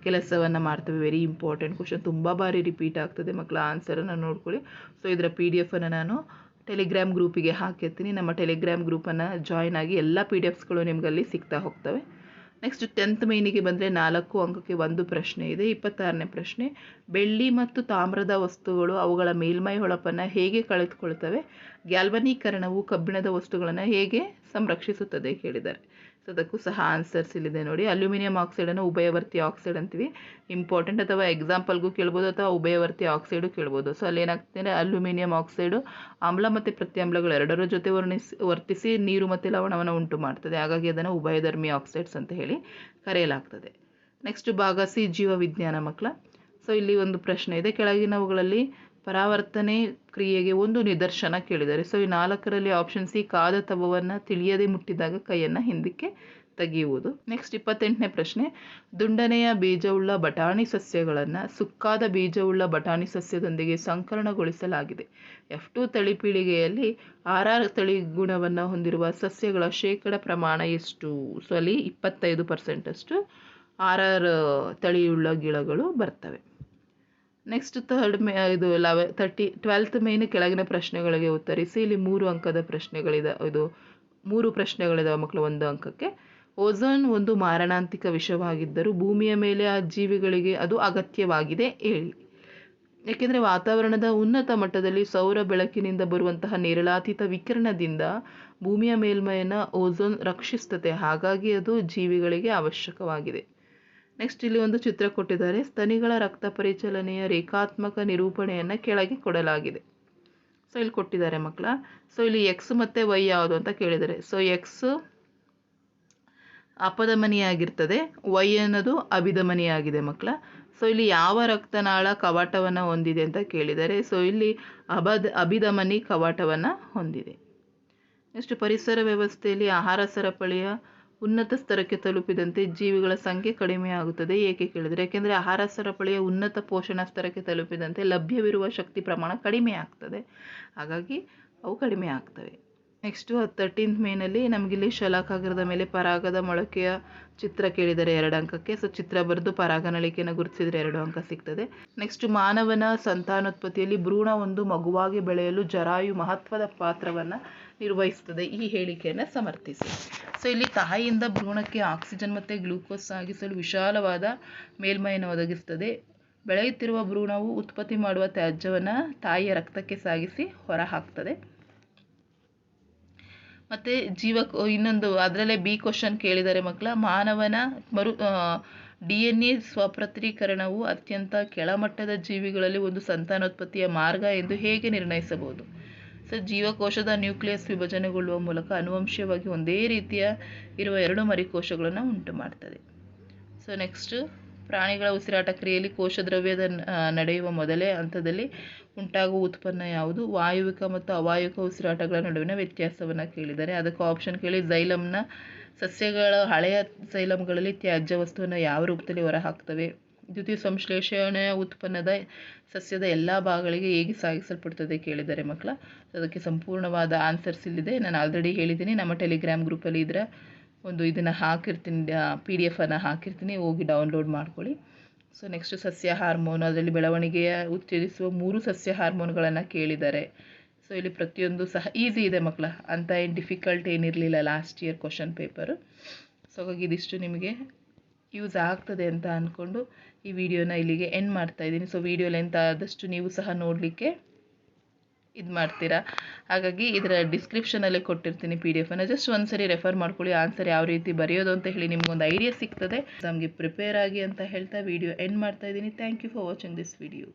ಕೆಲಸವನ್ನು ಮಾಡ್ತವೆ? ವೆರಿ ಇಂಪಾರ್ಟೆಂಟ್ ಕ್ವಶನ್ ತುಂಬ ಬಾರಿ ರಿಪೀಟ್ ಆಗ್ತದೆ ಮಕ್ಕಳ ಆನ್ಸರನ್ನು ನೋಡ್ಕೊಳ್ಳಿ. ಸೊ ಇದರ ಪಿ ಡಿ ಎಫನ್ನು ನಾನು ಟೆಲಿಗ್ರಾಮ್ ಗ್ರೂಪಿಗೆ ಹಾಕಿರ್ತೀನಿ ನಮ್ಮ ಟೆಲಿಗ್ರಾಮ್ ಗ್ರೂಪನ್ನು ಜಾಯ್ನ್ ಆಗಿ ಎಲ್ಲ ಪಿ ಡಿ ಎಫ್ಸ್ಗಳು ನಿಮಗಲ್ಲಿ ಸಿಗ್ತಾ ಹೋಗ್ತವೆ. ನೆಕ್ಸ್ಟ್ ಟೆಂತ್ ಮೈನಿಗೆ ಬಂದರೆ ನಾಲ್ಕು ಅಂಕಕ್ಕೆ ಒಂದು ಪ್ರಶ್ನೆ ಇದೆ, ಇಪ್ಪತ್ತಾರನೇ ಪ್ರಶ್ನೆ. ಬೆಳ್ಳಿ ಮತ್ತು ತಾಮ್ರದ ವಸ್ತುಗಳು ಅವುಗಳ ಮೇಲ್ಮೈ ಹೊಳಪನ್ನು ಹೇಗೆ ಕಳೆದುಕೊಳ್ತವೆ? ಗ್ಯಾಲ್ವನೀಕರಣವು ಕಬ್ಬಿಣದ ವಸ್ತುಗಳನ್ನು ಹೇಗೆ ಸಂರಕ್ಷಿಸುತ್ತದೆ? ಕೇಳಿದ್ದಾರೆ. ಸೊ ಅದಕ್ಕೂ ಸಹ ಆನ್ಸರ್ಸ್ ಇಲ್ಲಿದೆ ನೋಡಿ. ಅಲ್ಯೂಮಿನಿಯಂ ಆಕ್ಸೈಡನ್ನು ಉಭಯವರ್ತಿ ಆಕ್ಸೈಡ್ ಅಂತೀವಿ. ಇಂಪಾರ್ಟೆಂಟ್ ಅಥವಾ ಎಕ್ಸಾಂಪಲ್ಗೂ ಕೇಳ್ಬೋದು ಅಥವಾ ಉಭಯವರ್ತಿ ಆಕ್ಸೈಡು ಕೇಳ್ಬೋದು. ಸೊ ಅಲ್ಲಿ ಏನಾಗ್ತದೆ ಅಂದರೆ ಅಲ್ಯೂಮಿನಿಯಂ ಆಕ್ಸೈಡು ಆಮ್ಲ ಮತ್ತು ಪ್ರತ್ಯಾಮ್ಲಗಳು ಎರಡರ ಜೊತೆ ವರ್ಣಿಸಿ, ವರ್ತಿಸಿ ನೀರು ಮತ್ತು ಲವಣವನ್ನು ಉಂಟು ಮಾಡ್ತದೆ. ಹಾಗಾಗಿ ಅದನ್ನು ಉಭಯಧರ್ಮಿ ಆಕ್ಸೈಡ್ಸ್ ಅಂತ ಹೇಳಿ ಕರೆಯಲಾಗ್ತದೆ. ನೆಕ್ಸ್ಟ್ ಭಾಗ, ಸಿ ಜೀವ ವಿಜ್ಞಾನ ಮಕ್ಕಳ. ಸೊ ಇಲ್ಲಿ ಒಂದು ಪ್ರಶ್ನೆ ಇದೆ. ಕೆಳಗಿನವುಗಳಲ್ಲಿ ಪರಾವರ್ತನೆ ಕ್ರಿಯೆಗೆ ಒಂದು ನಿದರ್ಶನ ಕೇಳಿದ್ದಾರೆ ಸೊ ಈ ನಾಲ್ಕರಲ್ಲಿ ಆಪ್ಷನ್ ಸಿ ಕಾದ ತವವನ್ನು ತಿಳಿಯದೆ ಮುಟ್ಟಿದಾಗ ಕೈಯನ್ನು ಹಿಂದಕ್ಕೆ ತೆಗೆಯುವುದು. ನೆಕ್ಸ್ಟ್ ಇಪ್ಪತ್ತೆಂಟನೇ ಪ್ರಶ್ನೆ. ದುಂಡನೆಯ ಬೀಜವುಳ್ಳ ಬಟಾಣಿ ಸಸ್ಯಗಳನ್ನು ಸುಕ್ಕಾದ ಬೀಜವುಳ್ಳ ಬಟಾಣಿ ಸಸ್ಯದೊಂದಿಗೆ ಸಂಕರಣಗೊಳಿಸಲಾಗಿದೆ. ಎಫ್ ಟು ತಳಿ ಪೀಳಿಗೆಯಲ್ಲಿ ಆರ್ ಆರ್ ತಳಿ ಗುಣವನ್ನು ಹೊಂದಿರುವ ಸಸ್ಯಗಳ ಶೇಕಡ ಪ್ರಮಾಣ ಎಷ್ಟು? ಸೊ ಅಲ್ಲಿ ಇಪ್ಪತ್ತೈದು ಪರ್ಸೆಂಟಷ್ಟು ಆರ್ ಆರ್ ತಳಿಯುಳ್ಳ ಗಿಡಗಳು ಬರ್ತವೆ. ನೆಕ್ಸ್ಟ್ ಥರ್ಡ್ ಮೇ ಇದು ಲೆವೆ ತರ್ಟಿ ಟ್ವೆಲ್ತ್ ಮೇನ್ ಕೆಳಗಿನ ಪ್ರಶ್ನೆಗಳಿಗೆ ಉತ್ತರಿಸಿ. ಇಲ್ಲಿ ಮೂರು ಅಂಕದ ಪ್ರಶ್ನೆಗಳಿದೆ. ಇದು ಮೂರು ಪ್ರಶ್ನೆಗಳಿದಾವೆ ಮಕ್ಕಳು ಒಂದು ಅಂಕಕ್ಕೆ. ಓಝೋನ್ ಒಂದು ಮಾರಣಾಂತಿಕ ವಿಷವಾಗಿದ್ದರೂ ಭೂಮಿಯ ಮೇಲೆ ಆ ಜೀವಿಗಳಿಗೆ ಅದು ಅಗತ್ಯವಾಗಿದೆ ಹೇಳಿ. ಏಕೆಂದರೆ ವಾತಾವರಣದ ಉನ್ನತ ಮಟ್ಟದಲ್ಲಿ ಸೌರ ಬೆಳಕಿನಿಂದ ಬರುವಂತಹ ನೇರಳಾತೀತ ವಿಕಿರಣದಿಂದ ಭೂಮಿಯ ಮೇಲ್ಮೈಯನ್ನು ಓಝೋನ್ ರಕ್ಷಿಸ್ತದೆ ಹಾಗಾಗಿ ಅದು ಜೀವಿಗಳಿಗೆ ಅವಶ್ಯಕವಾಗಿದೆ. ನೆಕ್ಸ್ಟ್ ಇಲ್ಲಿ ಒಂದು ಚಿತ್ರ ಕೊಟ್ಟಿದ್ದಾರೆ. ಸ್ತನಿಗಳ ರಕ್ತ ಪರಿಚಲನೆಯ ರೇಖಾತ್ಮಕ ನಿರೂಪಣೆಯನ್ನು ಕೆಳಗೆ ಕೊಡಲಾಗಿದೆ. ಸೊ ಇಲ್ಲಿ ಕೊಟ್ಟಿದ್ದಾರೆ ಮಕ್ಕಳ. ಸೊ ಇಲ್ಲಿ ಎಕ್ಸ್ ಮತ್ತು ವೈ ಯಾವುದು ಅಂತ ಕೇಳಿದ್ದಾರೆ ಸೊ ಎಕ್ಸ್ ಅಪಧಮನಿಯಾಗಿರ್ತದೆ. ವೈ ಅನ್ನೋದು ಅಭಿಧಮನಿಯಾಗಿದೆ ಮಕ್ಕಳ. ಸೊ ಇಲ್ಲಿ ಯಾವ ರಕ್ತನಾಳ ಕವಾಟವನ್ನು ಹೊಂದಿದೆ ಅಂತ ಕೇಳಿದ್ದಾರೆ ಸೊ ಇಲ್ಲಿ ಅಬದ ಅಭಿಧಮನಿ ಕವಾಟವನ್ನು ಹೊಂದಿದೆ. ನೆಕ್ಸ್ಟ್ ಪರಿಸರ ವ್ಯವಸ್ಥೆಯಲ್ಲಿ ಆಹಾರ ಸರಪಳಿಯ ಉನ್ನತ ಸ್ತರಕ್ಕೆ ತಲುಪಿದಂತೆ ಜೀವಿಗಳ ಸಂಖ್ಯೆ ಕಡಿಮೆಯಾಗುತ್ತದೆ. ಏಕೆ ಕೇಳಿದರೆ, ಯಾಕೆಂದರೆ ಆಹಾರ ಸರಪಳಿಯ ಉನ್ನತ ಪೋಷಣ ಸ್ತರಕ್ಕೆ ತಲುಪಿದಂತೆ ಲಭ್ಯವಿರುವ ಶಕ್ತಿ ಪ್ರಮಾಣ ಕಡಿಮೆ ಆಗ್ತದೆ ಹಾಗಾಗಿ ಅವು ಕಡಿಮೆ ಆಗ್ತವೆ ನೆಕ್ಸ್ಟು ತರ್ಟೀನ್ತ್ ಮೇನಲ್ಲಿ ನಮಗಿಲ್ಲಿ ಶಲಾಕಾಗ್ರದ ಮೇಲೆ ಪರಾಗದ ಮೊಳಕೆಯ ಚಿತ್ರ ಕೇಳಿದರೆ ಎರಡು ಅಂಕಕ್ಕೆ. ಸೊ ಚಿತ್ರ ಬರೆದು ಪರಾಗನಳಿಕೆಯನ್ನು ಗುರುತಿಸಿದರೆ ಎರಡು ಅಂಕ ಸಿಗ್ತದೆ. ನೆಕ್ಸ್ಟ್ ಮಾನವನ ಸಂತಾನೋತ್ಪತ್ತಿಯಲ್ಲಿ ಭ್ರೂಣ ಒಂದು ಮಗುವಾಗಿ ಬೆಳೆಯಲು ಜರಾಯು ಮಹತ್ವದ ಪಾತ್ರವನ್ನು ನಿರ್ವಹಿಸುತ್ತದೆ. ಈ ಹೇಳಿಕೆಯನ್ನು ಸಮರ್ಥಿಸಿ. ಸೊ ಇಲ್ಲಿ ತಾಯಿಯಿಂದ ಭ್ರೂಣಕ್ಕೆ ಆಕ್ಸಿಜನ್ ಮತ್ತು ಗ್ಲೂಕೋಸ್ ಸಾಗಿಸಲು ವಿಶಾಲವಾದ ಮೇಲ್ಮೈಯನ್ನು ಒದಗಿಸ್ತದೆ ಬೆಳೆಯುತ್ತಿರುವ ಭ್ರೂಣವು ಉತ್ಪತ್ತಿ ಮಾಡುವ ತ್ಯಾಜ್ಯವನ್ನು ತಾಯಿಯ ರಕ್ತಕ್ಕೆ ಸಾಗಿಸಿ ಹೊರಹಾಕ್ತದೆ. ಮತ್ತು ಜೀವ ಇನ್ನೊಂದು ಅದರಲ್ಲೇ ಬಿ ಕ್ವಶನ್ ಕೇಳಿದ್ದಾರೆ ಮಕ್ಕಳ, ಮಾನವನ ಮರು ಡಿ ಎನ್ ಎ ಸ್ವಪ್ರತ್ರೀಕರಣವು ಅತ್ಯಂತ ಕೆಳಮಟ್ಟದ ಜೀವಿಗಳಲ್ಲಿ ಒಂದು ಸಂತಾನೋತ್ಪತ್ತಿಯ ಮಾರ್ಗ ಎಂದು ಹೇಗೆ ನಿರ್ಣಯಿಸಬಹುದು? ಸೊ, ಜೀವಕೋಶದ ನ್ಯೂಕ್ಲಿಯಸ್ ವಿಭಜನೆಗೊಳ್ಳುವ ಮೂಲಕ ಅನುವಂಶೀಯವಾಗಿ ಒಂದೇ ರೀತಿಯ ಇರುವ ಎರಡು ಮರಿಕೋಶಗಳನ್ನು ಉಂಟು ಮಾಡ್ತದೆ ಸೊ ನೆಕ್ಸ್ಟ್ ಪ್ರಾಣಿಗಳ ಉಸಿರಾಟ ಕ್ರಿಯೆಯಲ್ಲಿ ಕೋಶದ್ರವ್ಯದ ನಡೆಯುವ ಮೊದಲೇ ಹಂತದಲ್ಲಿ ಉಂಟಾಗುವ ಉತ್ಪನ್ನ ಯಾವುದು? ವಾಯುವಿಕ ಮತ್ತು ಅವಾಯುವಿಕ ಉಸಿರಾಟಗಳ ನಡುವಿನ ವ್ಯತ್ಯಾಸವನ್ನು ಕೇಳಿದ್ದಾರೆ ಅದಕ್ಕೆ ಆಪ್ಷನ್ ಕೇಳಿ ಝೈಲಮ್ನ ಸಸ್ಯಗಳ ಹಳೆಯ ಸೈಲಮ್ಗಳಲ್ಲಿ ತ್ಯಾಜ್ಯ ವಸ್ತುವನ್ನು ಯಾವ ರೂಪದಲ್ಲಿ ಹೊರಹಾಕ್ತವೆ? ದ್ಯುತಿ ಸಂಶ್ಲೇಷಣೆಯ ಉತ್ಪನ್ನದ ಸಸ್ಯದ ಎಲ್ಲ ಭಾಗಗಳಿಗೆ ಹೇಗೆ ಸಾಗಿಸಲ್ಪಡ್ತದೆ ಕೇಳಿದ್ದಾರೆ ಮಕ್ಕಳ? ಅದಕ್ಕೆ ಸಂಪೂರ್ಣವಾದ ಆನ್ಸರ್ಸ್ ಇಲ್ಲಿದೆ. ನಾನು ಆಲ್ರೆಡಿ ಹೇಳಿದ್ದೀನಿ. ನಮ್ಮ ಟೆಲಿಗ್ರಾಮ್ ಗ್ರೂಪಲ್ಲಿ ಇದರ ಒಂದು ಇದನ್ನು ಹಾಕಿರ್ತೀನಿ ಪಿ ಡಿ ಎಫನ್ನು ಹಾಕಿರ್ತೀನಿ, ಹೋಗಿ ಡೌನ್ಲೋಡ್ ಮಾಡ್ಕೊಳ್ಳಿ. ಸೊ ನೆಕ್ಸ್ಟ್ ಸಸ್ಯ ಹಾರ್ಮೋನ್ ಅದರಲ್ಲಿ ಬೆಳವಣಿಗೆಯ ಉತ್ತೇಜಿಸುವ ಮೂರು ಸಸ್ಯ ಹಾರ್ಮೋನ್ಗಳನ್ನು ಕೇಳಿದ್ದಾರೆ. ಸೊ ಇಲ್ಲಿ ಪ್ರತಿಯೊಂದು ಸಹ ಈಸಿ ಇದೆ ಮಕ್ಕಳ, ಅಂತ ಏನು difficult ಏನಿರಲಿಲ್ಲ last year question paper so ಹಾಗಾಗಿ ಇದಿಷ್ಟು ನಿಮಗೆ ಯೂಸ್ ಆಗ್ತದೆ ಅಂತ ಅಂದ್ಕೊಂಡು ಈ ವಿಡಿಯೋನ ಇಲ್ಲಿಗೆ ಎಂಡ್ ಮಾಡ್ತಾ ಇದ್ದೀನಿ. ಸೊ ವಿಡಿಯೋ ಲೆಂತ್ ಆದಷ್ಟು ನೀವು ಸಹ ನೋಡಲಿಕ್ಕೆ ಇದು ಮಾಡ್ತೀರಾ? ಹಾಗಾಗಿ ಇದರ ಡಿಸ್ಕ್ರಿಪ್ಷನಲ್ಲೇ ಕೊಟ್ಟಿರ್ತೀನಿ ಪಿ ಡಿ ಎಫನ್ನು ಜಸ್ಟ್ ಒಂದ್ಸರಿ ರೆಫರ್ ಮಾಡ್ಕೊಳ್ಳಿ ಆನ್ಸರ್ ಯಾವ ರೀತಿ ಬರೆಯೋದು ಅಂತ ಹೇಳಿ ನಿಮ್ಗೊಂದು ಐಡಿಯಾ ಸಿಗ್ತದೆ. ನಮಗೆ ಪ್ರಿಪೇರ್ ಆಗಿ ಅಂತ ಹೇಳ್ತಾ ವಿಡಿಯೋ ಎಂಡ್ ಮಾಡ್ತಾ ಇದ್ದೀನಿ. Thank you for watching this video